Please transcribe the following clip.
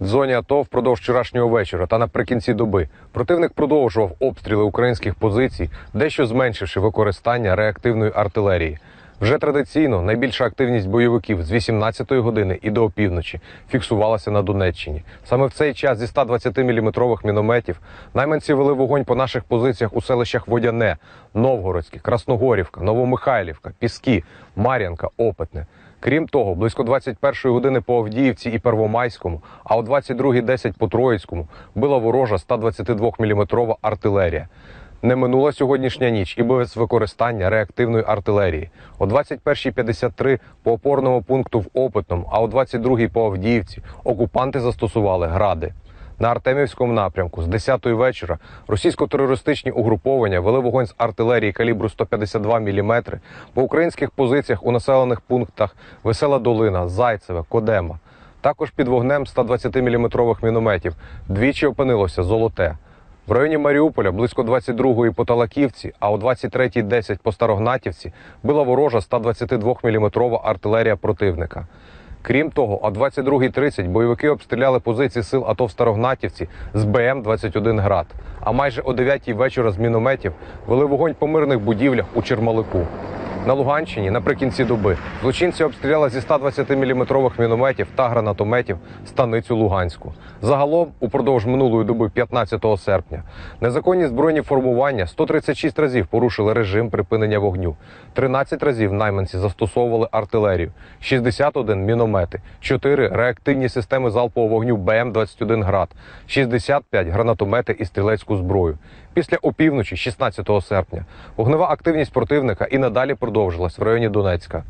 Зоні АТО впродовж вчорашнього вечора та наприкінці доби противник продовжував обстріли українських позицій, дещо зменшивши використання реактивної артилерії. Вже традиційно найбільша активність бойовиків з 18-ї години і до опівночі фіксувалася на Донеччині. Саме в цей час зі 120-мм мінометів найманці вели вогонь по наших позиціях у селищах Водяне, Новгородське, Красногорівка, Новомихайлівка, Піски, Мар'янка, Опитне. Крім того, близько 21-ї години по Авдіївці і Первомайському, а о 22.10 по Троїцькому била ворожа 122-мм артилерія. Не минула сьогоднішня ніч і без використання реактивної артилерії. О 21.53 по опорному пункту в Опитному, а о 22.00 по Авдіївці окупанти застосували гради. На Артемівському напрямку з 10-ї вечора російсько-терористичні угруповання вели вогонь з артилерії калібру 152 мм по українських позиціях у населених пунктах Весела Долина, Зайцеве, Кодема. Також під вогнем 120-мм мінометів двічі опинилося золоте. В районі Маріуполя близько 22-ї по Талаківці, а о 23.10 по Старогнатівці була ворожа 122-мм артилерія противника. Крім того, о 22.30 бойовики обстріляли позиції сил АТО в Старогнатівці з БМ-21 «Град», а майже о 9 вечора з мінометів вели вогонь по мирних будівлях у Чермалику. На Луганщині наприкінці доби. Злочинці обстріляли зі 120-мм мінометів та гранатометів станицю Луганську. Загалом, упродовж минулої доби, 15 серпня, незаконні збройні формування 136 разів порушили режим припинення вогню, 13 разів найманці застосовували артилерію, 61 міномети, 4 реактивні системи залпового вогню БМ-21 «Град», 65 гранатомети і стрілецьку зброю. Після опівночі, 16 серпня, вогнева активність противника і надалі продовжилась в районі Донецька.